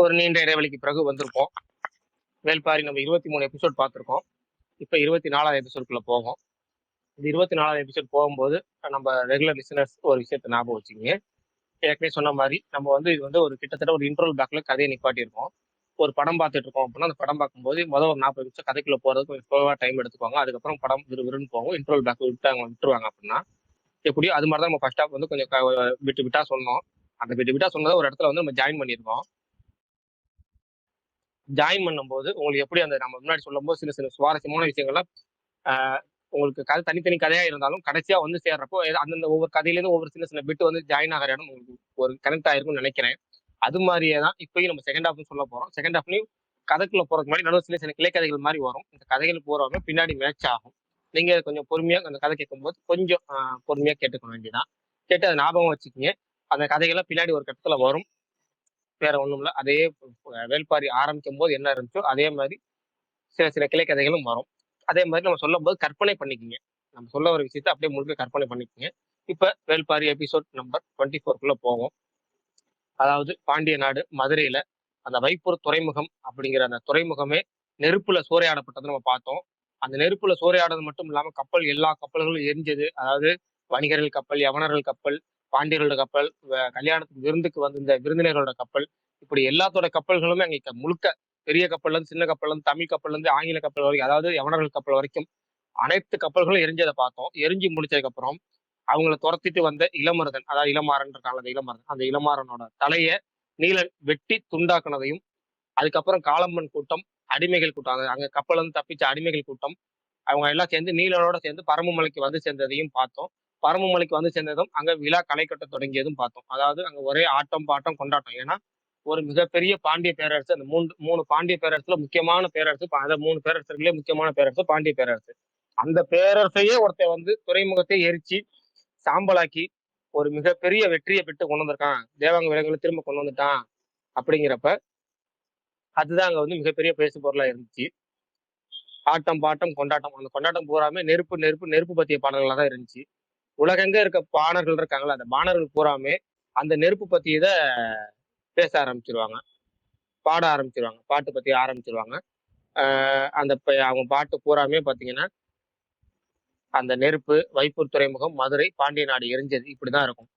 ஒரு நீண்ட இடைவெளிக்கு பிறகு வந்திருக்கோம் வேல்பாரி நம்ம இருபத்தி மூணு எபிசோட் பார்த்துருக்கோம். இப்போ இருபத்தி நாலாவது எபிசோட்குள்ள போகும். இந்த இருபத்தி நாலாவது எபிசோட் போகும்போது நம்ம ரெகுலர் லிசனர்ஸ் ஒரு விஷயத்த ஞாபகம் வச்சுக்கோங்க. ஏற்கனவே சொன்ன மாதிரி நம்ம வந்து இது வந்து ஒரு கிட்டத்தட்ட ஒரு இன்ட்ரோல் பேக்கில் கதையை நிப்பாட்டியிருக்கோம். ஒரு படம் பார்த்துட்டு இருக்கோம் அப்படின்னா அந்த படம் பார்க்கும்போது முதல் ஒரு நாற்பது நிமிஷம் கதைக்குள்ள போகிறதுக்கு கொஞ்சம் ஸ்லோவா டைம் எடுத்துக்குவாங்க. அதுக்கப்புறம் படம் விறு விறுன்னு போகும். இன்ட்ரோல் பேக் விட்டாங்க விட்டுருவாங்க அப்படின்னா எப்படியோ அது மாதிரி தான் நம்ம ஃபர்ஸ்ட் ஆஃப் வந்து கொஞ்சம் விட்டு விட்டா சொன்னோம். அந்த விட்டு விட்டா சொன்னதை ஒரு இடத்துல வந்து நம்ம ஜாயின் பண்ணியிருக்கோம். ஜாயின் பண்ணும்போது உங்களுக்கு எப்படி அந்த நம்ம முன்னாடி சொல்லும்போது சில சில சுவாரஸ்யமான விஷயங்கள்லாம் உங்களுக்கு கதை தனித்தனி கதையா இருந்தாலும் கடைசியா வந்து சேர்றப்போ அந்தந்த ஒவ்வொரு கதையிலேருந்து ஒவ்வொரு சின்ன சின்ன பிட்டு வந்து ஜாயின் ஆகிற இடம் உங்களுக்கு ஒரு கனெக்ட் ஆயிருக்கும்னு நினைக்கிறேன். அது மாதிரியே தான் இப்பயும் நம்ம செகண்ட் ஹாஃப்னு சொல்ல போறோம். செகண்ட் ஹாஃப்லயும் கதைக்குள்ள போறதுக்கு முன்னாடி நடுவில் சில சில கிளை கதைகள் மாதிரி வரும். இந்த கதைகள் போறவங்க பின்னாடி மேட்ச் ஆகும். நீங்க கொஞ்சம் பொறுமையா அந்த கதை கேட்கும்போது கொஞ்சம் பொறுமையா கேட்டுக்க வேண்டியதான் கேட்டு அதை ஞாபகம் வச்சுக்கிங்க. அந்த கதைகள்லாம் பின்னாடி ஒரு கட்டத்துல வரும். வேற ஒன்றும் இல்லை அதே வேள்பாரி ஆரம்பிக்கும் போது என்ன இருந்துச்சோ அதே மாதிரி சில சில கிளை கதைகளும் வரும். அதே மாதிரி நம்ம சொல்லும் போது கற்பனை பண்ணிக்கிங்க. நம்ம சொல்ல ஒரு விஷயத்தை அப்படியே முழுக்க கற்பனை பண்ணிக்கோங்க. இப்போ வேள்பாரி எபிசோட் நம்பர் டுவெண்ட்டி ஃபோர்க்குள்ளே போவோம். அதாவது பாண்டிய நாடு மதுரையில் அந்த வைப்பூர் துறைமுகம் அப்படிங்கிற அந்த துறைமுகமே நெருப்பில் சூறையாடப்பட்டதை நம்ம பார்த்தோம். அந்த நெருப்புல சூறையாடுறது மட்டும் இல்லாம கப்பல் எல்லா கப்பல்களும் எரிஞ்சது. அதாவது வணிகர்கள் கப்பல் யவனர்கள் கப்பல் பாண்டியர்களோட கப்பல் கல்யாணத்துக்கு விருந்துக்கு வந்திருந்த விருந்தினர்களோட கப்பல் இப்படி எல்லாத்தோட கப்பல்களுமே அங்கே முழுக்க பெரிய கப்பல்ல இருந்து சின்ன கப்பல்ல இருந்து தமிழ் கப்பல்ல இருந்து ஆங்கில கப்பல் வரைக்கும் அதாவது யவனர்கள் கப்பல் வரைக்கும் அனைத்து கப்பல்களும் எரிஞ்சதை பார்த்தோம். எரிஞ்சு முடிச்சதுக்கு அப்புறம் அவங்கள துரத்திட்டு வந்த இளமருதன் அதாவது இளமாறன் இருக்காங்க அந்த இளமருதன் அந்த இளமாறனோட தலையை நீலன் வெட்டி துண்டாக்குனதையும் அதுக்கப்புறம் காளம்பன் கூட்டம் அடிமைகள் கூட்டம் அது அங்க கப்பல் வந்து தப்பிச்ச அடிமைகள் கூட்டம் அவங்க எல்லாம் சேர்ந்து நீலனோட சேர்ந்து பரமமலைக்கு வந்து சேர்ந்ததையும் பார்த்தோம். பரமமலைக்கு வந்து சேர்ந்ததும் அங்க விழா களை கட்ட தொடங்கியதும் பார்த்தோம். அதாவது அங்க ஒரே ஆட்டம் பாட்டம் கொண்டாட்டம். ஏன்னா ஒரு மிகப்பெரிய பாண்டிய பேரரசு அந்த மூன்று மூணு பாண்டிய பேரரசுல முக்கியமான பேரரசு பா- அந்த மூணு பேரரசர்களே முக்கியமான பேரரசு பாண்டிய பேரரசு. அந்த பேரரசையே ஒருத்தன் வந்து துறைமுகத்தை எரிச்சு சாம்பலாக்கி ஒரு மிகப்பெரிய வெற்றியை பெற்று கொண்டு வந்திருக்கான். தேவாங்க விலங்குகளை திரும்ப கொண்டு வந்துட்டான். அப்படிங்கிறப்ப அதுதான் அங்க வந்து மிகப்பெரிய பேசு பொருளா இருந்துச்சு. ஆட்டம் பாட்டம் கொண்டாட்டம். அந்த கொண்டாட்டம் பூராமே நெருப்பு நெருப்பு நெருப்பு பத்திய பாடல்களாக தான் இருந்துச்சு. உலகெங்க இருக்க பாணர்கள் இருக்காங்களா அந்த பாணர்கள் பூராமே அந்த நெருப்பு பத்தி இதை பேச ஆரம்பிச்சிருவாங்க. பாட ஆரம்பிச்சிருவாங்க பாட்டு பத்தி ஆரம்பிச்சிருவாங்க. அந்த அவங்க பாட்டு பூராமே பாத்தீங்கன்னா அந்த நெருப்பு வைப்பூர் துறைமுகம் மதுரை பாண்டிய நாடு எரிஞ்சது இப்படிதான் இருக்கும்.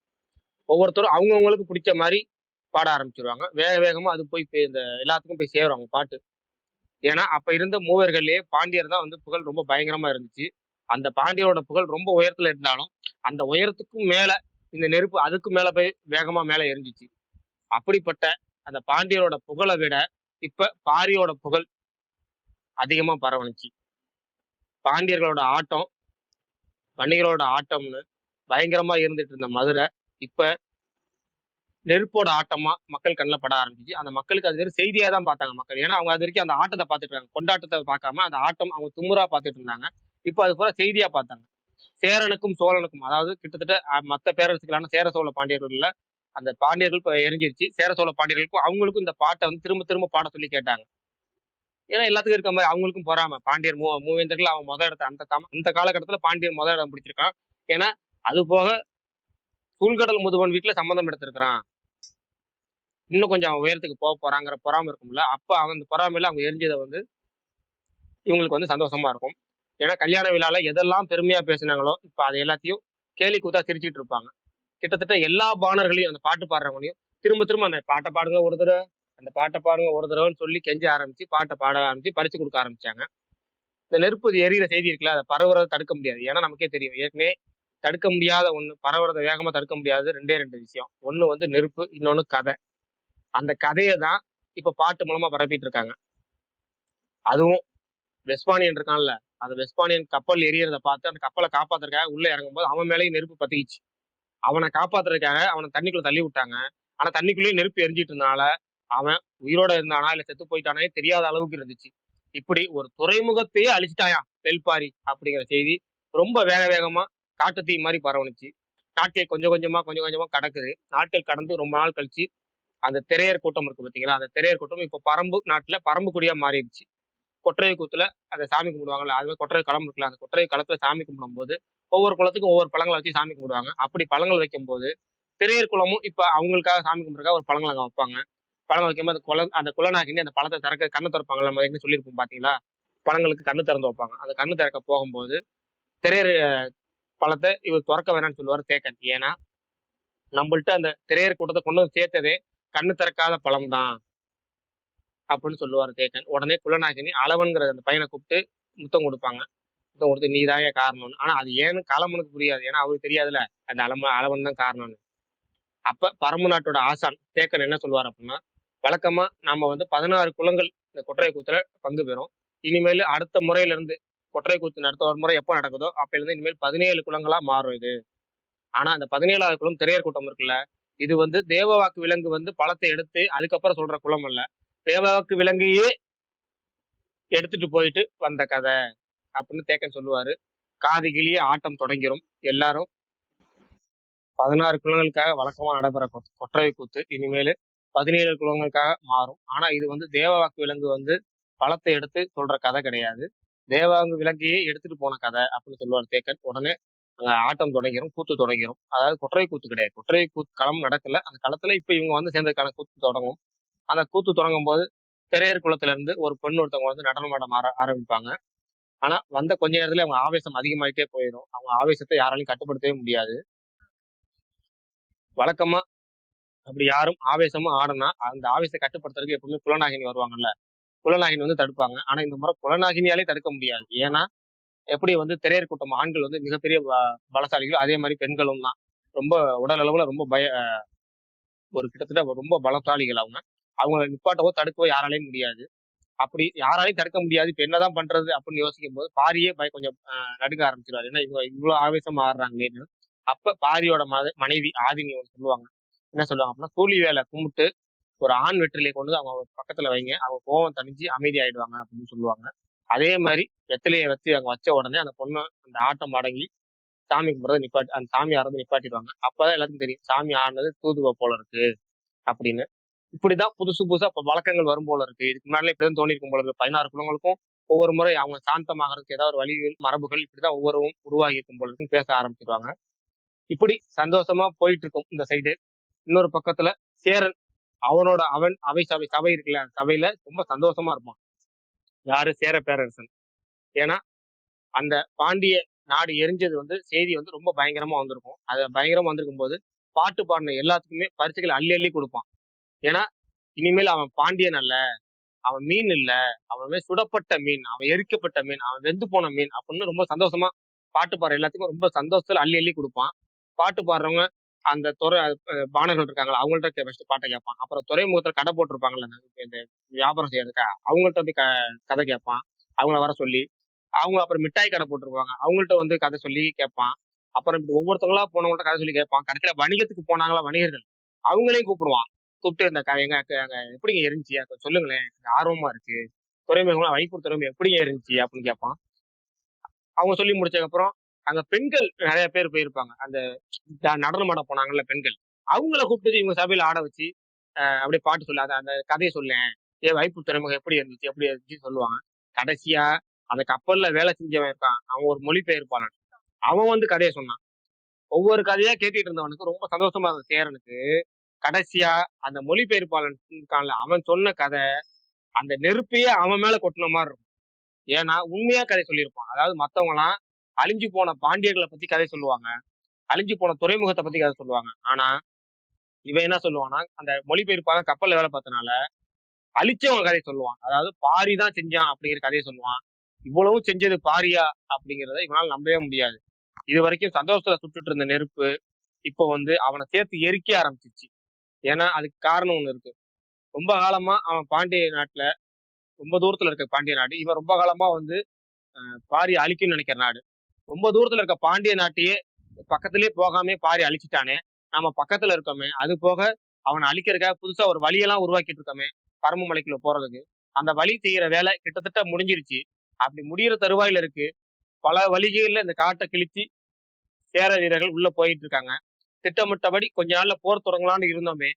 ஒவ்வொருத்தரும் அவங்கவுங்களுக்கு பிடிச்ச மாதிரி பாட ஆரம்பிச்சிருவாங்க. வேக வேகமா அது போய் போய் இந்த எல்லாத்துக்கும் போய் சேருவாங்க பாட்டு. ஏன்னா அப்ப இருந்த மூவர்கள்லயே பாண்டியர் தான் வந்து புகழ் ரொம்ப பயங்கரமா இருந்துச்சு. அந்த பாண்டியரோட புகழ் ரொம்ப உயரத்துல இருந்தாலும் அந்த உயரத்துக்கும் மேல இந்த நெருப்பு அதுக்கு மேல போய் வேகமா மேல எரிஞ்சிச்சு. அப்படிப்பட்ட அந்த பாண்டியரோட புகழை விட இப்ப பாரியோட புகழ் அதிகமா பரவணுச்சு. பாண்டியர்களோட ஆட்டம் வணிகரோட ஆட்டம்னு பயங்கரமா இருந்துட்டு இருந்த மதுரை இப்ப நெருப்போட ஆட்டமா மக்கள் கண்ணில் பட ஆரம்பிச்சு. அந்த மக்களுக்கு அது வெறும் செய்தியா தான் பார்த்தாங்க மக்கள். ஏன்னா அவங்க அது வரைக்கும் அந்த ஆட்டத்தை பார்த்துட்டு இருக்காங்க. கொண்டாட்டத்தை பார்க்காம அந்த ஆட்டம் அவங்க தும்முறா பார்த்துட்டு இருந்தாங்க. இப்போ அது பூரா செய்தியா பார்த்தாங்க. சேரனுக்கும் சோழனுக்கும் அதாவது கிட்டத்தட்ட மற்ற பேரரசுகளான சேர சோழ பாண்டியர்கள்ல அந்த பாண்டியர்கள் இப்போ எரிஞ்சிருச்சு சேர சோழ பாண்டியர்களுக்கும் அவங்களுக்கும் இந்த பாட்டை வந்து திரும்ப திரும்ப பாட சொல்லி கேட்டாங்க. ஏன்னா எல்லாத்துக்கும் இருக்க மாதிரி அவங்களுக்கும் பொறாம. பாண்டியர் மூ மூவேந்தர்கள் அவன் முதல் இடத்த அந்த காம அந்த காலகட்டத்தில் பாண்டியர் முதல் இடம் பிடிச்சிருக்கான். ஏன்னா அது போக சூழ்கடல் முதுவன் வீட்டில் சம்மந்தம் எடுத்திருக்கிறான். இன்னும் கொஞ்சம் அவன் உயரத்துக்கு போக போறாங்கிற பொறாம இருக்கும்ல. அப்போ அவன் அந்த பொறாமையில அவங்க எரிஞ்சதை வந்து இவங்களுக்கு வந்து சந்தோஷமா இருக்கும். ஏன்னா கல்யாண விழால எதெல்லாம் பெருமையா பேசுனாங்களோ இப்ப அதை எல்லாத்தையும் கேலி கூத்தா சிரிச்சிட்டு இருப்பாங்க. கிட்டத்தட்ட எல்லா பாணர்களையும் அந்த பாட்டு பாடுறவங்களையும் திரும்ப திரும்ப அந்த பாட்டை பாடுங்க ஒரு தடவை அந்த பாட்டை பாடுங்க ஒரு தடவைன்னு சொல்லி கெஞ்ச ஆரம்பிச்சு பாட்டை பாட ஆரம்பிச்சு பறிச்சு கொடுக்க ஆரம்பிச்சாங்க. இந்த நெருப்பு இது எரியிற செய்தி இருக்குல்ல அதை பரவுறதை தடுக்க முடியாது. ஏன்னா நமக்கே தெரியும். ஏற்கனவே தடுக்க முடியாத ஒன்று பரவுறதை வேகமாக தடுக்க முடியாது. ரெண்டே ரெண்டு விஷயம். ஒன்று வந்து நெருப்பு இன்னொன்னு கதை. அந்த கதையை தான் இப்போ பாட்டு மூலமா பரப்பிட்டு இருக்காங்க. அதுவும் வெஸ்பானியன் இருக்கான்ல அந்த வெஸ்பானியன் கப்பல் எரியறத பார்த்து அந்த கப்பலை காப்பாத்துறதுக்காக உள்ள இறங்கும்போது அவன் மேலேயும் நெருப்பு பத்திக்கிச்சு. அவனை காப்பாத்துறதுக்காக அவனை தண்ணிக்குள்ள தள்ளி விட்டாங்க. ஆனா தண்ணிக்குள்ளேயும் நெருப்பு எரிஞ்சிட்டு இருந்தனால அவன் உயிரோட இருந்தானா இல்ல செத்து போயிட்டானே தெரியாத அளவுக்கு இருந்துச்சு. இப்படி ஒரு துறைமுகத்தையே அழிச்சிட்டாயா பெல்பாரி அப்படிங்கிற செய்தி ரொம்ப வேக வேகமா காட்டுத்தீ மாதிரி பரவணுச்சு நாட்கள் கொஞ்சம் கொஞ்சமா கொஞ்சம் கொஞ்சமா கடக்குது. நாட்கள் கடந்து ரொம்ப நாள் கழிச்சு அந்த திரையர் கூட்டம் இருக்கு பாத்தீங்களா? அந்த திரையர் கூட்டம் இப்போ பரம்பு நாட்டுல பரம்புக்குடியா மாறிடுச்சு. கொற்றை கூத்துல அதை சாமி கும்பிடுவாங்கல்ல அது மாதிரி கொற்றை களம் இருக்குல்ல அந்த கொற்றை களத்துல சாமி கும்பிடும்போது ஒவ்வொரு குளத்துக்கும் ஒவ்வொரு பழங்களை வச்சு சாமி கும்பிடுவாங்க. அப்படி பழங்கள் வைக்கும்போது பெரியர் திரையர் குளமும் இப்ப அவங்களுக்காக சாமி கும்பிடுறதுக்காக ஒரு பழங்கள் அங்கே வைப்பாங்க. பழங்கள் வைக்கும்போது அந்த குல அந்த குளநாகினி அந்த பழத்தை திறக்க கண்ணு திறப்பாங்கல்ல நம்ம ஏற்கனவே சொல்லியிருப்போம் பாத்தீங்களா? பழங்களுக்கு கண்ணு திறந்து வைப்பாங்க. அந்த கண்ணு திறக்க போகும்போது திரையர் பழத்தை இவர் திறக்க வேணாம்னு சொல்லுவார் தேக்கன். ஏன்னா நம்மள்ட்ட அந்த திரையர் கூட்டத்தை கொண்டு வந்து சேர்த்ததே கண்ணு திறக்காத பழம் தான் அப்படின்னு சொல்லுவார் தேக்கன் உடனே குலநாகினி அளவன்கிற அந்த பையனை கூப்பிட்டு முத்தம் கொடுப்பாங்க. முத்தம் கொடுத்து நீதாய காரணம்னு? ஆனா அது ஏன்னு காலமனுக்கு புரியாது. ஏன்னா அவருக்கு தெரியாதுல்ல. அந்த அளம அளவன் தான் காரணம்னு. அப்ப பரம்பு நாட்டோட ஆசான் தேக்கன் என்ன சொல்லுவார் அப்படின்னா வழக்கமா நம்ம வந்து பதினாறு குளங்கள் இந்த கொற்றை கூத்துல பங்கு பெறும். இனிமேல் அடுத்த முறையில இருந்து கொற்றை கூத்து நடத்த ஒரு முறை எப்போ நடக்குதோ அப்போலேருந்து இனிமேல் பதினேழு குளங்களா மாறும் இது. ஆனா அந்த பதினேழாவது குளம் திரையர் கூட்டம் இருக்குல்ல இது வந்து தேவவாக்கு விலங்கு வந்து பழத்தை எடுத்து அதுக்கப்புறம் சொல்ற குளம் அல்ல. தேவாவுக்கு விலங்கையே எடுத்துட்டு போயிட்டு வந்த கதை அப்படின்னு தேக்கன் சொல்லுவாரு. காதுகிளியே ஆட்டம் தொடங்கிரும். எல்லாரும் பதினாறு குலங்களுக்காக வழக்கமா நடைபெற கொற்றவை கூத்து இனிமேல் பதினேழு குலங்களுக்காக மாறும். ஆனா இது வந்து தேவவாக்கு விலங்கு வந்து பழத்தை எடுத்து சொல்ற கதை கிடையாது. தேவாங்கு விலங்கையே எடுத்துட்டு போன கதை அப்படின்னு சொல்லுவார் தேக்கன். உடனே அங்க ஆட்டம் தொடங்கிரும் கூத்து தொடங்கிரும். அதாவது கொற்றை கூத்து கிடையாது. கொற்றவை கூத்து களம் நடக்கல. அந்த களத்துல இப்ப இவங்க வந்து சேர்ந்ததுக்கான கூத்து தொடங்கும். அந்த கூத்து தொடங்கும் போது திரையர் குளத்துல இருந்து ஒரு பெண் ஒருத்தவங்க வந்து நடனமாடம் ஆர ஆரம்பிப்பாங்க. ஆனா வந்த கொஞ்ச நேரத்துல அவங்க ஆவேசம் அதிகமாயிட்டே போயிடும் அவங்க ஆவேசத்தை யாராலையும் கட்டுப்படுத்தவே முடியாது. வழக்கமா அப்படி யாரும் ஆவேசமா ஆடனா அந்த ஆவேசத்தை கட்டுப்படுத்துறதுக்கு எப்பவுமே குலநாகினி வருவாங்கல்ல. குலநாகினி வந்து தடுப்பாங்க. ஆனா இந்த முறை குலநாகினியாலே தடுக்க முடியாது. ஏன்னா எப்படி வந்து திரையர் கூட்டம் ஆண்கள் வந்து மிகப்பெரிய ப- பலசாலிகளோ அதே மாதிரி பெண்களும் தான். ரொம்ப உடல் அளவுல ரொம்ப பய ஒரு கிட்டத்தட்ட ரொம்ப பலசாலிகள் அவங்க. அவங்களை நிப்பாட்டவோ தடுக்கவோ யாராலையும் முடியாது. அப்படி யாராலையும் தடுக்க முடியாது. இப்போ என்னதான் பண்றது அப்படின்னு யோசிக்கும் போது பாரியே பய கொஞ்சம் நடுக்க ஆரம்பிச்சிருவாரு. ஏன்னா இவங்க இவ்வளவு ஆவேசமா ஆடுறாங்களேன்னு அப்ப பாரியோட மத மனைவி ஆதினி ஒன்று சொல்லுவாங்க. என்ன சொல்லுவாங்க அப்படின்னா கூலி வேலை கும்பிட்டு ஒரு ஆண் வெற்றிலையை கொண்டு வந்து அவங்க பக்கத்துல வைங்க. அவங்க கோவம் தணிஞ்சு அமைதி ஆயிடுவாங்க அப்படின்னு சொல்லுவாங்க. அதே மாதிரி வெத்திலையை வச்சு அங்க வச்ச உடனே அந்த பொண்ணு அந்த ஆட்டம் அடங்கி சாமி கும்பிட்றத நிப்பாட்டி அந்த சாமி ஆடுறத நிப்பாட்டிடுவாங்க. அப்பதான் எல்லாத்துக்கும் தெரியும் சாமி ஆடினது தூதுவ போல இருக்கு அப்படின்னு. இப்படிதான் புதுசு புதுசா இப்போ வழக்கங்கள் வரும் போல இருக்கு. இதுக்கு முன்னாடி இப்படிதான் தோணி இருக்கும் போல இருக்கு. பதினாறு குலங்களுக்கும் ஒவ்வொரு முறை அவங்க சாந்தமாகறதுக்கு ஏதாவது ஒரு வழிகள் மரபுகள் இப்படிதான் ஒவ்வொருவும் உருவாகி இருக்கும் போல இருக்குன்னு பேச ஆரம்பிச்சிருவாங்க. இப்படி சந்தோஷமா போயிட்டு இருக்கும் இந்த சைடு இன்னொரு பக்கத்துல சேரன் அவனோட அவன் அவை சபை சபை இருக்குல்ல அந்த சபையில ரொம்ப சந்தோஷமா இருப்பான். யாரு? சேர பேரரசன். ஏன்னா அந்த பாண்டிய நாடு எரிஞ்சது வந்து செய்தி வந்து ரொம்ப பயங்கரமா வந்திருக்கும். அது பயங்கரமா வந்திருக்கும் போது பாட்டு பாடின எல்லாத்துக்குமே பரிசுகளை அள்ளி அள்ளி கொடுப்பான். ஏன்னா இனிமேல் அவன் பாண்டியன் அல்ல. அவன் மீன் இல்ல. அவன் சுடப்பட்ட மீன் அவன் எரிக்கப்பட்ட மீன் அவன் வெந்து போன மீன் அப்படின்னு ரொம்ப சந்தோஷமா பாட்டு பாடுற எல்லாத்துக்கும் ரொம்ப சந்தோஷத்துல அள்ளி அள்ளி கொடுப்பான். பாட்டு பாடுறவங்க அந்த துறை பானர்கள் பாணர்கள் இருக்காங்களா அவங்கள்ட்ட ஃபர்ஸ்ட் பாட்டை கேட்பான். அப்புறம் துறைமுகத்துல கடை போட்டிருப்பாங்கல்ல இந்த- இந்த வியாபாரம் செய்யறதுக்கா அவங்கள்ட்ட வந்து க- கதை கேட்பான். அவங்கள வர சொல்லி அவங்க அப்புறம் மிட்டாய் கடை போட்டிருப்பாங்க அவங்கள்ட்ட வந்து கதை சொல்லி கேட்பான். அப்புறம் இப்படி ஒவ்வொருத்தவங்களா போனவங்கள்ட்ட கதை சொல்லி கேட்பான். கடைசியில வணிகத்துக்கு போனாங்களா வணிகர்கள் அவங்களையும் கூப்பிடுவான். கூப்பிட்டு இந்த க- எங்க அங்க எப்படிங்க இருந்துச்சு? அதை சொல்லுங்களேன். ஆர்வமா இருக்கு. துறைமுகம் வைப்பு துறைமுகம் எப்படிங்க இருந்துச்சு? அப்படின்னு கேட்பான். அவங்க சொல்லி முடிச்சதுக்கு அப்புறம் அங்க பெண்கள் நிறைய பேர் போயிருப்பாங்க. அந்த நடனம் ஆட போனாங்கல்ல பெண்கள். அவங்கள கூப்பிட்டு இவங்க சபையில ஆட வச்சு அப்படியே பாட்டு சொல்ல அந்த அந்த கதையை சொல்லேன் ஏ வைப்பு துறைமுகம் எப்படி இருந்துச்சு? எப்படி இருந்துச்சு சொல்லுவாங்க. கடைசியா அந்த கப்பல்ல வேலை செஞ்சவன் இருக்கான். அவன் ஒரு மொழிபெயர்ப்பாளன். அவன் வந்து கதையை சொன்னான். ஒவ்வொரு கதையா கேட்டுட்டு இருந்தவனுக்கு ரொம்ப சந்தோஷமா இருந்தது சேரனுக்கு. கடைசியா அந்த மொழிபெயர்ப்பாளன் இருக்கான்ல அவன் சொன்ன கதை அந்த நெருப்பையே அவன் மேல கொட்டின மாதிரி இருக்கும். ஏன்னா உண்மையா கதை சொல்லியிருப்பான். அதாவது மத்தவங்க எல்லாம் அழிஞ்சு போன பாண்டியர்களை பத்தி கதை சொல்லுவாங்க. அழிஞ்சு போன துறைமுகத்தை பத்தி கதை சொல்லுவாங்க. ஆனா இவன் என்ன சொல்லுவான்னா அந்த மொழிபெயர்ப்பாக கப்பல்ல வேலை பார்த்தனால அழிச்சவங்க கதை சொல்லுவான். அதாவது பாரி தான் செஞ்சான் அப்படிங்கிற கதையை சொல்லுவான். இவ்வளவு செஞ்சது பாரியா அப்படிங்கிறத இவனால நம்பவே முடியாது. இது வரைக்கும் சந்தோஷத்துல சுட்டுட்டு இருந்த நெருப்பு இப்போ வந்து அவனை சேர்த்து எரிக்க ஆரம்பிச்சிச்சு. ஏன்னா அதுக்கு காரணம் ஒன்று இருக்கு. ரொம்ப காலமா அவன் பாண்டிய நாட்டுல ரொம்ப தூரத்துல இருக்க பாண்டிய நாடு இவன் ரொம்ப காலமா வந்து பாரி அழிக்கும்னு நினைக்கிற நாடு. ரொம்ப தூரத்துல இருக்க பாண்டிய நாட்டையே பக்கத்திலே போகாமே பாரி அழிச்சிட்டானே நம்ம பக்கத்துல இருக்கோமே அது போக அவனை அழிக்கிறதுக்காக புதுசா ஒரு வழியெல்லாம் உருவாக்கிட்டு இருக்கோமே பரம்பு மலைக்குள்ள போறதுக்கு. அந்த வழி செய்யற வேலை கிட்டத்தட்ட முடிஞ்சிருச்சு. அப்படி முடியிற தருவாயில இருக்கு பல வழிகளில் இந்த காட்டை கிழிச்சு சேர வீரர்கள் உள்ள போயிட்டு இருக்காங்க. திட்டமிட்டபடி கொஞ்ச நாள்ல போர் தொடங்கலாம்னு இருந்தோமே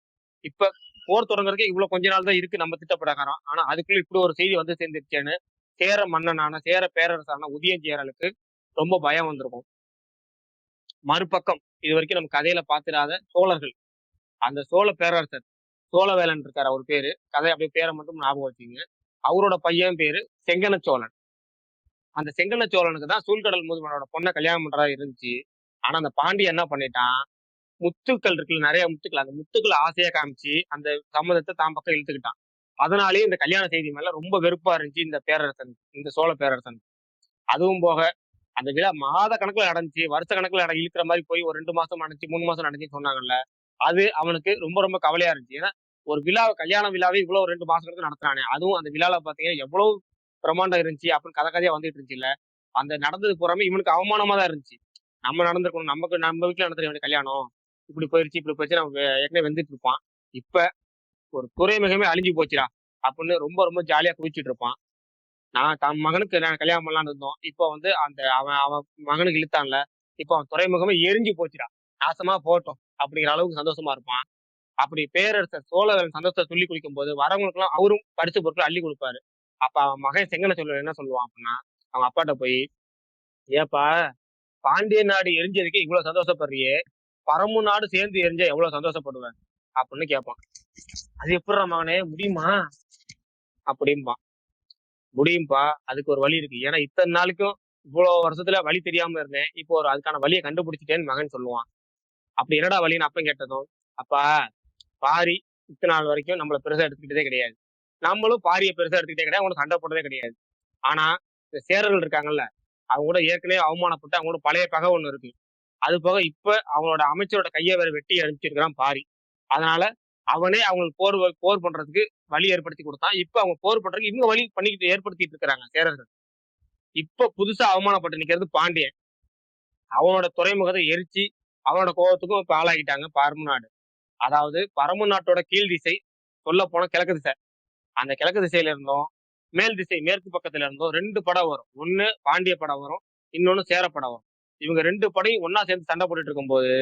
இப்ப போர் தொடங்குறதுக்கு இவ்வளவு கொஞ்ச நாள் தான் இருக்கு நம்ம திட்டப்பிரகாரம். ஆனா அதுக்குள்ள இப்படி ஒரு செய்தி வந்து சேர்ந்துருச்சேன்னு சேர மன்னனான சேர பேரரசான உதயஞ்சேரலுக்கு ரொம்ப பயம் வந்திருக்கும். மறுபக்கம் இது வரைக்கும் நம்ம கதையில பாத்திராத சோழர்கள். அந்த சோழ பேரரசர் சோழவேலன் இருக்காரு அவர் பேரு. கதை அப்படியே பேரை மட்டும் ஞாபகம் வச்சுங்க. அவரோட பையன் பேரு செங்கன சோழன் அந்த செங்கன சோழனுக்கு தான் சூழ்கடல் முதுமனோட பொண்ணை கல்யாணம் பண்றதா இருந்துச்சு. ஆனா அந்த பாண்டியன் என்ன பண்ணிட்டான்? முத்துக்கள் இருக்குல்ல நிறைய முத்துக்கள். அந்த முத்துக்களை ஆசையா காமிச்சு அந்த சம்மதத்தை தான் பக்கம் இழுத்துக்கிட்டான். அதனாலேயே இந்த கல்யாண செய்தி மேல ரொம்ப வெறுப்பா இருந்துச்சு இந்த பேரரசன் இந்த சோழ பேரரசன். அதுவும் போக அந்த விழா மாத கணக்குல நடந்துச்சு. வருஷ கணக்குல நட- இழுக்கிற மாதிரி போய் ஒரு ரெண்டு மாசம் நடந்துச்சு மூணு மாசம் நடந்துச்சுன்னு சொன்னாங்கல்ல அது அவனுக்கு ரொம்ப ரொம்ப கவலையா இருந்துச்சு. ஏன்னா ஒரு விழா கல்யாண விழாவே இவ்வளவு ரெண்டு மாசம் கணக்கு நடத்துறானே. அதுவும் அந்த விழால பாத்தீங்கன்னா எவ்வளவு பிரமாண்டம் இருந்துச்சு அப்படின்னு கதை கதையா வந்துட்டு இருந்துச்சு இல்ல. அந்த நடந்தது பூராமே இவனுக்கு அவமானமா தான் இருந்துச்சு. நம்ம நடந்திருக்கணும் நமக்கு நம்ம வீட்டுல நடந்துருக்க கல்யாணம். இப்படி போயிருச்சு இப்படி போயிருச்சு நம்ம ஏற்கனவே வந்துட்டு இருப்பான். இப்ப ஒரு துறைமுகமே அழிஞ்சு போச்சுடா அப்படின்னு ரொம்ப ரொம்ப ஜாலியா குதிச்சிட்டு இருப்பான். நான் தன் மகனுக்கு நான் கல்யாணம் பண்ணலான்னு இருந்தோம். இப்போ வந்து அந்த அவன் அவன் மகனுக்கு இழுத்தான்ல இப்போ அவன் துறைமுகமே எரிஞ்சு போச்சுடா நாசமா போட்டோம் அப்படிங்கிற அளவுக்கு சந்தோஷமா இருப்பான். அப்படி பேரரசர் சோழவரன் சந்தோஷத்தை சொல்லி குடிக்கும் போது வரவங்களுக்குலாம் அவரும் படிச்ச பொருட்கள் அள்ளி கொடுப்பாரு. அப்ப அவன் மகன் செங்கனை சொல்லுவன் என்ன சொல்லுவான் அப்படின்னா அவங்க அப்பாட்ட போய் ஏப்பா பாண்டிய நாடு எரிஞ்சதுக்கு இவ்வளவு சந்தோஷப்படுறியே பரமு நாடு சேர்ந்து எரிஞ்சா எவ்வளவு சந்தோஷப்படுவேன்? அப்படின்னு கேட்பான். அது எப்படி மகனே முடியுமா? அப்படிம்பான் முடியும்பா. அதுக்கு ஒரு வழி இருக்கு. ஏன்னா இத்தனை நாளைக்கும் இவ்வளவு வருஷத்துல வழி தெரியாம இருந்தேன். இப்போ ஒரு அதுக்கான வழியை கண்டுபிடிச்சிட்டேன்னு மகன் சொல்லுவான். அப்படி என்னடா வழின்னு அப்பன் கேட்டதும் அப்பா பாரி இத்தனை நாள் வரைக்கும் நம்மள பெருசா எடுத்துக்கிட்டதே கிடையாது. நம்மளும் பாரியை பெருசா எடுத்துக்கிட்டே கிடையாது. அவங்களுக்கு சண்டை போட்டதே கிடையாது. ஆனா இந்த சேரர்கள் இருக்காங்கல்ல அவங்க கூட ஏற்கனவே அவமானப்பட்டு அவங்க கூட பழைய பகை ஒண்ணு இருக்கு. அது போக இப்ப அவங்களோட அமைச்சரோட கையை வேற வெட்டி அனுப்பிச்சிருக்கிறான் பாரி. அதனால அவனே அவங்களுக்கு போர் போர் பண்றதுக்கு வழி ஏற்படுத்தி கொடுத்தான். இப்ப அவங்க போர் பண்றதுக்கு இவங்க வழி பண்ணிக்கிட்டு ஏற்படுத்திட்டு இருக்கிறாங்க சேரர்கள். இப்ப புதுசா அவமானப்பட்டு நிக்கிறது பாண்டியன். அவனோட துறைமுகத்தை எரிச்சு அவனோட கோபத்துக்கும் இப்ப ஆளாகிட்டாங்க பரமு நாடு. அதாவது பரமு நாட்டோட கீழ் திசை சொல்ல போன கிழக்கு திசை. அந்த கிழக்கு திசையில இருந்தும் மேல் திசை மேற்கு பக்கத்துல இருந்தும் ரெண்டு படம் வரும். ஒண்ணு பாண்டிய படம் வரும் இன்னொன்னு சேர படம் வரும். இவங்க ரெண்டு படையும் ஒன்னா சேர்ந்து சண்டை போட்டுட்டு இருக்கும்போது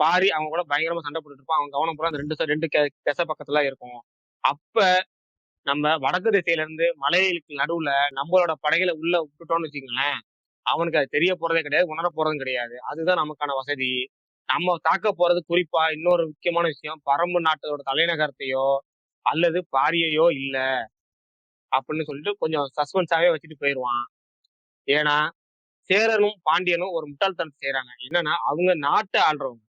பாரி அவங்க கூட பயங்கரமா சண்டை போட்டுட்டு இருப்பான். அவங்க கவனம் பூரா அந்த ரெண்டு ரெண்டு கெச பக்கத்துல இருக்கும். அப்ப நம்ம வடக்கு திசையில இருந்து மலைகளுக்கு நடுவுல நம்மளோட படைகளை உள்ள விட்டுட்டோம்னு வச்சுக்கோங்களேன் அவனுக்கு அது தெரிய போறதே கிடையாது உணர போறதும் கிடையாது. அதுதான் நமக்கான வசதி. நம்ம தாக்க போறது குறிப்பா இன்னொரு முக்கியமான விஷயம் பரம்பு நாட்டோட தலைநகரத்தையோ அல்லது பாரியையோ இல்ல அப்படின்னு சொல்லிட்டு கொஞ்சம் சஸ்பென்ஸாவே வச்சுட்டு போயிடுவான் ஏன்னா சேரனும் பாண்டியனும் ஒரு முட்டாள்தனம் செய்யறாங்க என்னன்னா அவங்க நாட்டை ஆள்றவங்க.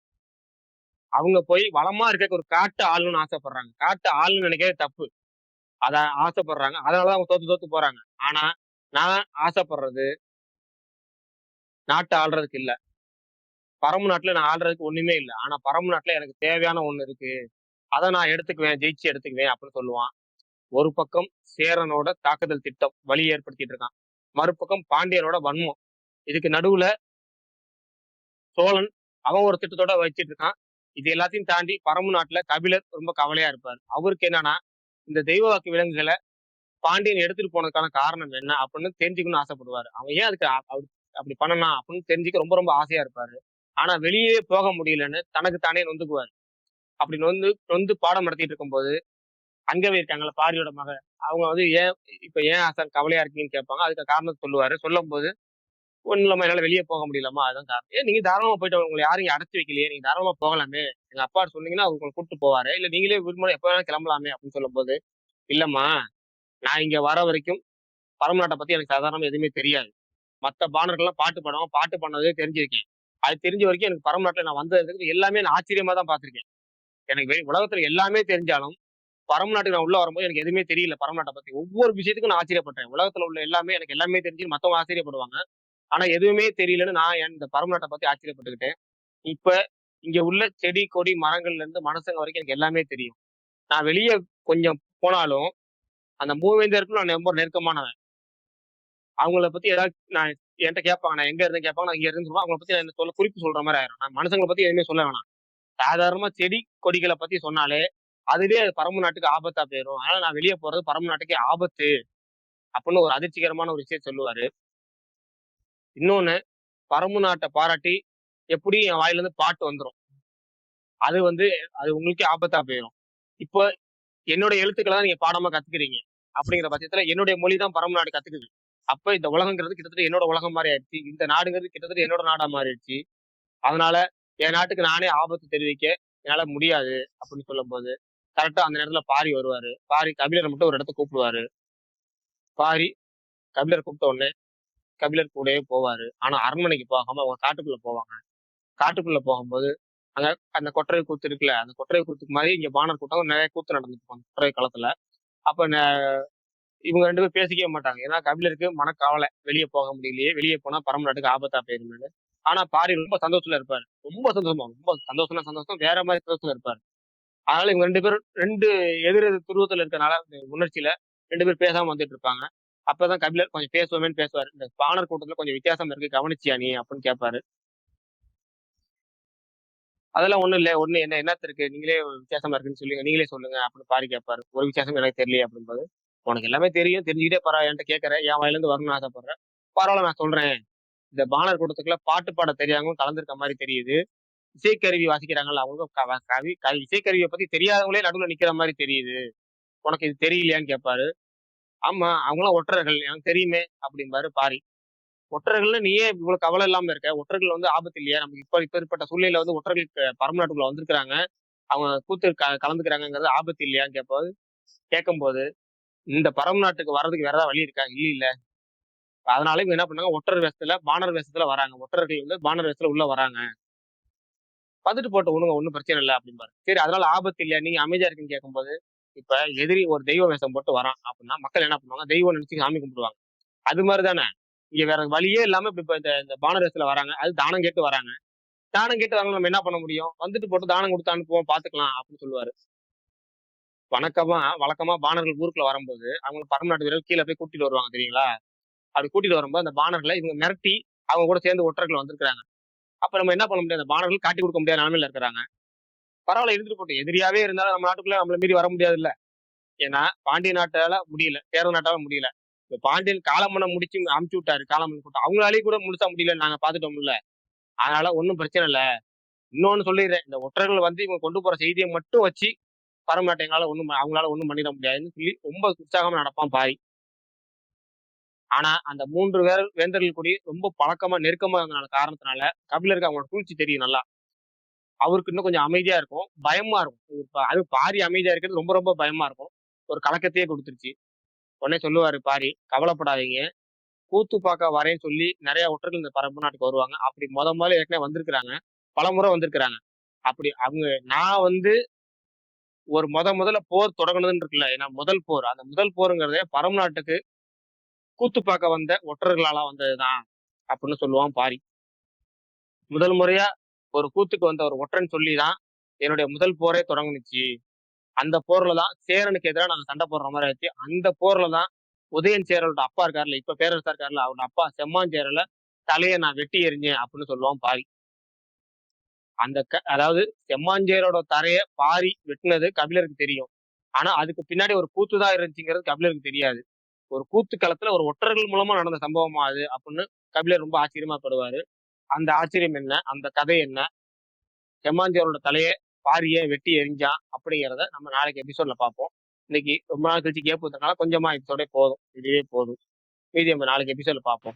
அவங்க போய் வளமா இருக்க ஒரு காட்டு ஆளணும்னு ஆசைப்படுறாங்க. காட்டு ஆளுன்னு நினைக்கிறது தப்பு. அத ஆசைப்படுறாங்க. அதனாலதான் அவங்க தோத்து தோத்து போறாங்க. ஆனா நான் ஆசைப்படுறது நாட்டை ஆள்றதுக்கு இல்லை. பரம்பு நாட்டுல நான் ஆள்றதுக்கு ஒண்ணுமே இல்லை. ஆனா பரம்பு நாட்டுல எனக்கு தேவையான ஒண்ணு இருக்கு. அதை நான் எடுத்துக்குவேன் ஜெயிச்சு எடுத்துக்குவேன் அப்படின்னு சொல்லுவான். ஒரு பக்கம் சேரனோட தாக்குதல் திட்டம் வழி ஏற்படுத்திட்டு இருக்கான். மறுபக்கம் பாண்டியனோட வன்மம். இதுக்கு நடுவுல சோழன் அவன் ஒரு திட்டத்தோட வச்சிட்டு இருக்கான். இது எல்லாத்தையும் தாண்டி பரம்பு நாட்டுல கபிலர் ரொம்ப கவலையா இருப்பார். அவருக்கு என்னன்னா இந்த தெய்வ வாக்கு விலங்குகளை பாண்டியன் எடுத்துட்டு போனதுக்கான காரணம் என்ன அப்படின்னு தெரிஞ்சுக்கணும்னு ஆசைப்படுவாரு. அவன் ஏன் அதுக்கு அவர் அப்படி பண்ணலாம் அப்படின்னு தெரிஞ்சுக்க ரொம்ப ரொம்ப ஆசையா இருப்பாரு. ஆனா வெளியே போக முடியலன்னு தனக்கு தானே நொந்துக்குவார். அப்படி நொந்து நொந்து பாடம் நடத்திட்டு இருக்கும்போது அங்கவே இருக்காங்கல்ல பாரியோட மகன். அவங்க வந்து ஏன் இப்ப ஏன் ஆசான் கவலையா இருக்கீங்கன்னு கேட்பாங்க. அதுக்கு காரணம் சொல்லுவாரு. சொல்லும் போது ஒன்றும் இல்லாம என்னால வெளியே போக முடியலமா அதுதான் காரணம். ஏன் நீங்க தாராளமா போயிட்டு உங்களை யாரும் அடைச்சி வைக்கலையே நீங்க தாராளமா போகலாமே. எங்க அப்பா சொன்னீங்கன்னா அவர் உங்களை கூட்டு போவாரு. இல்ல நீங்களே விரும்ப எப்ப வேணாலும் கிளம்பலாமே அப்படின்னு சொல்லும்போது இல்லம்மா நான் இங்க வர வரைக்கும் பரமநாட்டை பத்தி எனக்கு சாதாரணமா எதுவுமே தெரியாது. மத்த பாணர்கள்லாம் பாட்டு பாடுவாங்க. பாட்டு பண்ணதே தெரிஞ்சிருக்கேன். அது தெரிஞ்ச வரைக்கும் எனக்கு பரமநாட்டில் நான் வந்ததுக்கு எல்லாமே நான் ஆச்சரியமா தான் பார்த்திருக்கேன். எனக்கு உலகத்தில் உலகத்துல எல்லாமே தெரிஞ்சாலும் பரம நாட்டுக்கு நான் உள்ள வரும்போது எனக்கு எதுவுமே தெரியல பரம நாட்டை பத்தி. ஒவ்வொரு விஷயத்துக்கும் நான் ஆச்சரியப்பட்டேன். உலகத்துல உள்ள எல்லாமே எனக்கு எல்லாமே தெரிஞ்சு மத்தவங்க ஆச்சரியப்படுவாங்க. ஆனா எதுவுமே தெரியலன்னு நான் என் இந்த பரமநாட்டை பத்தி ஆச்சரியப்பட்டுக்கிட்டேன். இப்ப இங்க உள்ள செடி கொடி மரங்கள்ல இருந்து மனசங்க வரைக்கும் எனக்கு எல்லாமே தெரியும். நான் வெளியே கொஞ்சம் போனாலும் அந்த மூவேந்தருக்கும் நான் ரொம்ப நெருக்கமானவன். அவங்கள பத்தி ஏதாவது நான் என்கிட்ட கேட்பாங்க நான் எங்க இருந்து கேட்பாங்க நான் இங்க இருந்து சொல்லுவேன். அவங்கள பத்தி நான் சொல்ல குறிப்பு சொல்ற மாதிரி ஆயிரும். நான் மனுஷங்களை பத்தி எதுவுமே சொல்ல வேணாம். சாதாரணமா செடி கொடிகளை பத்தி சொன்னாலே அதுவே அது பரம்பு நாட்டுக்கு ஆபத்தா போயிடும் அதனால நான் வெளியே போறது பரம்பு நாட்டுக்கு ஆபத்து. அப்படின்னு ஒரு அதிர்ச்சிகரமான ஒரு விஷயம் சொல்லுவாரு. இன்னொன்னு பரம்பு நாட்டை பாராட்டி எப்படி என் வாயிலேருந்து பாட்டு வந்துடும் அது வந்து அது உங்களுக்கே ஆபத்தா போயிடும் இப்போ என்னோட எழுத்துக்களை தான் நீங்க பாடமா கத்துக்கிறீங்க அப்படிங்கிற பட்சத்துல என்னுடைய மொழி தான் பரம்பு நாடு கத்துக்குது. அப்ப இந்த உலகங்கிறது கிட்டத்தட்ட என்னோட உலகம் மாதிரி ஆயிடுச்சு. இந்த நாடுங்கிறது கிட்டத்தட்ட என்னோட நாடா மாறிடுச்சு. அதனால என் நாட்டுக்கு நானே ஆபத்து தெரிவிக்க என்னால முடியாது அப்படின்னு சொல்லும்போது கரெக்டா அந்த நேரத்துல பாரி வருவாரு. பாரி கபிலரை மட்டும் ஒரு இடத்த கூப்பிடுவாரு. பாரி கபிலர் கூப்பிட்ட உடனே கபிலர் கூடயே போவாரு. ஆனா அரண்மனைக்கு போகாம அவங்க காட்டுக்குள்ள போவாங்க. காட்டுக்குள்ள போகும்போது அங்க அந்த கொட்டரை கூத்து இருக்குல்ல அந்த கொட்டரை கூத்துக்கு மாதிரி இங்க பானர் கூட்டம் நிறைய கூத்து நடந்துட்டு அந்த கொட்டரை களத்துல. அப்ப ந- இவங்க ரெண்டு பேரும் பேசிக்கவே மாட்டாங்க. ஏன்னா கபிலருக்கு மனக்கவலை. வெளியே போக முடியலையே. வெளியே போனா பரம நாட்டுக்கு ஆபத்தா போயிருந்தது ஆனா பாரி ரொம்ப சந்தோஷத்துல இருப்பாரு. ரொம்ப சந்தோஷமா ரொம்ப சந்தோஷம்னா சந்தோஷம் வேற மாதிரி சந்தோஷத்துல இருப்பாரு. அதனால இவங்க ரெண்டு பேரும் ரெண்டு எதிர் எதிர் துருவத்துல இருக்கனால உணர்ச்சியில ரெண்டு பேரும் பேசாம வந்துட்டு இருப்பாங்க. அப்பதான் கபிலர் கொஞ்சம் பேசுவோமேன்னு பேசுவாரு. இந்த பாணர் கூட்டத்துல கொஞ்சம் வித்தியாசம் இருக்கு. கவனிச்சியா நீ அப்படின்னு கேட்பாரு அதெல்லாம் ஒண்ணும் இல்ல. ஒண்ணு என்ன என்னத்த இருக்கு? நீங்களே வித்தியாசமா இருக்குன்னு சொல்லுங்க. நீங்களே சொல்லுங்க அப்படின்னு பாரி கேட்பாரு ஒரு வித்தியாசம் எனக்கு தெரியல அப்படின்போது உனக்கு எல்லாமே தெரியும். தெரிஞ்சுக்கிட்டே பரவாயில்ல என்கிட்ட கேட்கறேன் என் வாயில இருந்து வரணும்னு ஆசைப்படுறேன். பரவாயில்ல நான் சொல்றேன். இந்த பாணர் கூட்டத்துக்குள்ள பாட்டு பாட தெரியாதவங்க கலந்துருக்க மாதிரி தெரியுது. இசைக்கருவி வாசிக்கிறாங்கல்ல அவங்க க- கவி கவி இசைக்கருவியை பத்தி தெரியாதவங்களே நடுவுல நிக்கிற மாதிரி தெரியுது. உனக்கு இது தெரியலையான்னு கேட்பாரு ஆமா அவங்களாம் ஒற்றர்கள். எனக்கு தெரியுமே அப்படிம்பாரு பாரி. ஒற்றர்கள்ல நீ ஏன் இவ்வளவு கவலை இல்லாம இருக்க. ஒற்றர்கள் வந்து ஆபத்து இல்லையா? நமக்கு இப்ப இப்பேற்பட்ட சூழ்நிலை வந்து ஒற்றர்கள் பரம நாட்டுக்குள்ள வந்திருக்கிறாங்க. அவங்க கூத்து க- கலந்துக்கிறாங்கங்கிறது ஆபத்து இல்லையான்னு கேட்போது கேட்கும்போது இந்த பரம நாட்டுக்கு வர்றதுக்கு வேற ஏதாவது வழி இருக்கா? இல்ல இல்ல. அதனால இவங்க என்ன பண்ணாங்க? ஒற்றர் வேஷத்துல பானர் வேஷத்துல வராங்க. ஒற்றர்கள் வந்து பானர் வேஷத்துல உள்ள வராங்க. வந்துட்டு போட்ட ஒண்ணுங்க ஒண்ணும் பிரச்சனை இல்லை அப்படிம்பாரு. சரி அதனால ஆபத்து இல்லையா? நீங்க அமைதியா இருக்குன்னு கேட்கும்போது இப்ப எதிரி ஒரு தெய்வ வேஷம் போட்டு வரான் அப்படின்னா மக்கள் என்ன பண்ணுவாங்க? தெய்வம் நினைச்சு சாமி கும்பிடுவாங்க அது மாதிரி தானே இங்க வேற வழியே இல்லாம இப்ப இந்த இந்த பாணர் வேஷத்துல வராங்க. அது தானம் கேட்டு வராங்க. தானம் கேட்டு வராங்க நம்ம என்ன பண்ண முடியும்? வந்துட்டு போட்டு தானம் கொடுத்து அனுப்புவோம் பாத்துக்கலாம் அப்படின்னு சொல்லுவாரு. வணக்கமா வழக்கமா பாணர்கள் ஊருக்குள்ள வரும்போது அவங்க பரமநாட்டு வீரர்கள் கீழே போய் கூட்டிட்டு வருவாங்க தெரியுங்களா? அப்படி கூட்டிட்டு வரும்போது அந்த பாணர்களை இவங்க மிரட்டி அவங்க கூட சேர்ந்து ஒற்றர்கள் வந்திருக்காங்க அப்ப நம்ம என்ன பண்ண முடியாது அந்த பாணர்கள் காட்டி கொடுக்க முடியாத நிலைமையில இருக்கிறாங்க. பரவாயில்ல இருந்துட்டு போட்டு எதிரியாவே இருந்தாலும் நம்ம நாட்டுக்குள்ள நம்மள மீறி வர முடியாது இல்ல ஏன்னா பாண்டிய நாட்டால முடியல சேர நாட்டால முடியல. இந்த பாண்டியன் காலமனை முடிச்சு அமுச்சு விட்டாரு காலமன் கூட்டம் அவங்களாலேயே கூட முழுசா முடியல நாங்க பாத்துட்டோம்ல அதனால ஒன்றும் பிரச்சனை இல்ல. இன்னொன்னு சொல்லிடுறேன். இந்த ஒற்றர்கள் வந்து இவங்க கொண்டு போற செய்தியை மட்டும் வச்சு பரம எங்களால ஒண்ணும் அவங்களால ஒண்ணும் பண்ணிட முடியாதுன்னு சொல்லி ரொம்ப உற்சாகமா நடப்பான் பாரி. ஆனா அந்த மூன்று வேர் வேந்தர்கள் கூடி ரொம்ப பழக்கமா நெருக்கமா இருந்தனால காரணத்தினால கபிலருக்கு அவங்களோட சூழ்ச்சி தெரியும் நல்லா. அவருக்கு இன்னும் கொஞ்சம் அமைதியா இருக்கும். பயமா இருக்கும். அது பாரி அமைதியா இருக்கிறது ரொம்ப ரொம்ப பயமா இருக்கும். ஒரு கலக்கத்தையே கொடுத்துருச்சு. உடனே சொல்லுவாரு பாரி கவலைப்படாதீங்க. கூத்து பார்க்க வரேன்னு சொல்லி நிறைய ஒற்றர்கள் இந்த பரம்பு நாட்டுக்கு வருவாங்க. அப்படி முத முதல்ல ஏற்கனவே வந்திருக்கிறாங்க. பல முறை வந்திருக்கிறாங்க. அப்படி அவங்க நான் வந்து ஒரு முத முதல்ல போர் தொடங்கினதுன்னு இருக்குல்ல ஏன்னா முதல் போர். அந்த முதல் போருங்கிறதே பரம்பு நாட்டுக்கு கூத்து பார்க்க வந்த ஒற்றர்களால வந்ததுதான் அப்படின்னு சொல்லுவான் பாரி. முதல் முறையா ஒரு கூத்துக்கு வந்த ஒரு ஒற்றன் சொல்லிதான் என்னுடைய முதல் போரே தொடங்குனுச்சு. அந்த போர்ல தான் சேரனுக்கு எதிராக நாங்கள் சண்டை போடுற மாதிரி ஆச்சு அந்த போர்ல தான் உதயன் சேரலோட அப்பா இருக்காருல்ல இப்ப பேரரசா இருக்காருல்ல அவரோட அப்பா செம்மாஞ்சேரல தலையை நான் வெட்டி எறிஞ்சேன் அப்படின்னு சொல்லுவான் பாரி அந்த க அதாவது செம்மாஞ்சேரோட தரைய பாரி வெட்டினது கபிலருக்கு தெரியும். ஆனா அதுக்கு பின்னாடி ஒரு கூத்து தான் இருந்துச்சுங்கிறது கபிலருக்கு தெரியாது. ஒரு கூத்து களத்துல ஒரு ஒற்றர்கள் மூலமா நடந்த சம்பவமா அது அப்படின்னு கபிலர் ரொம்ப ஆச்சரியமா படுவாரு. அந்த ஆச்சரியம் என்ன? அந்த கதை என்ன? செம்மாஞ்சேரோட தலையை பாரியை வெட்டி எரிஞ்சான் அப்படிங்கிறத நம்ம நாளைக்கு எபிசோட்ல பார்ப்போம். இன்னைக்கு ரொம்ப நாள் கழிச்சு கேப் கொஞ்சமா எபிசோடே போதும் இதுவே போதும். மீதி நம்ம நாளைக்கு எபிசோட்ல பார்ப்போம்.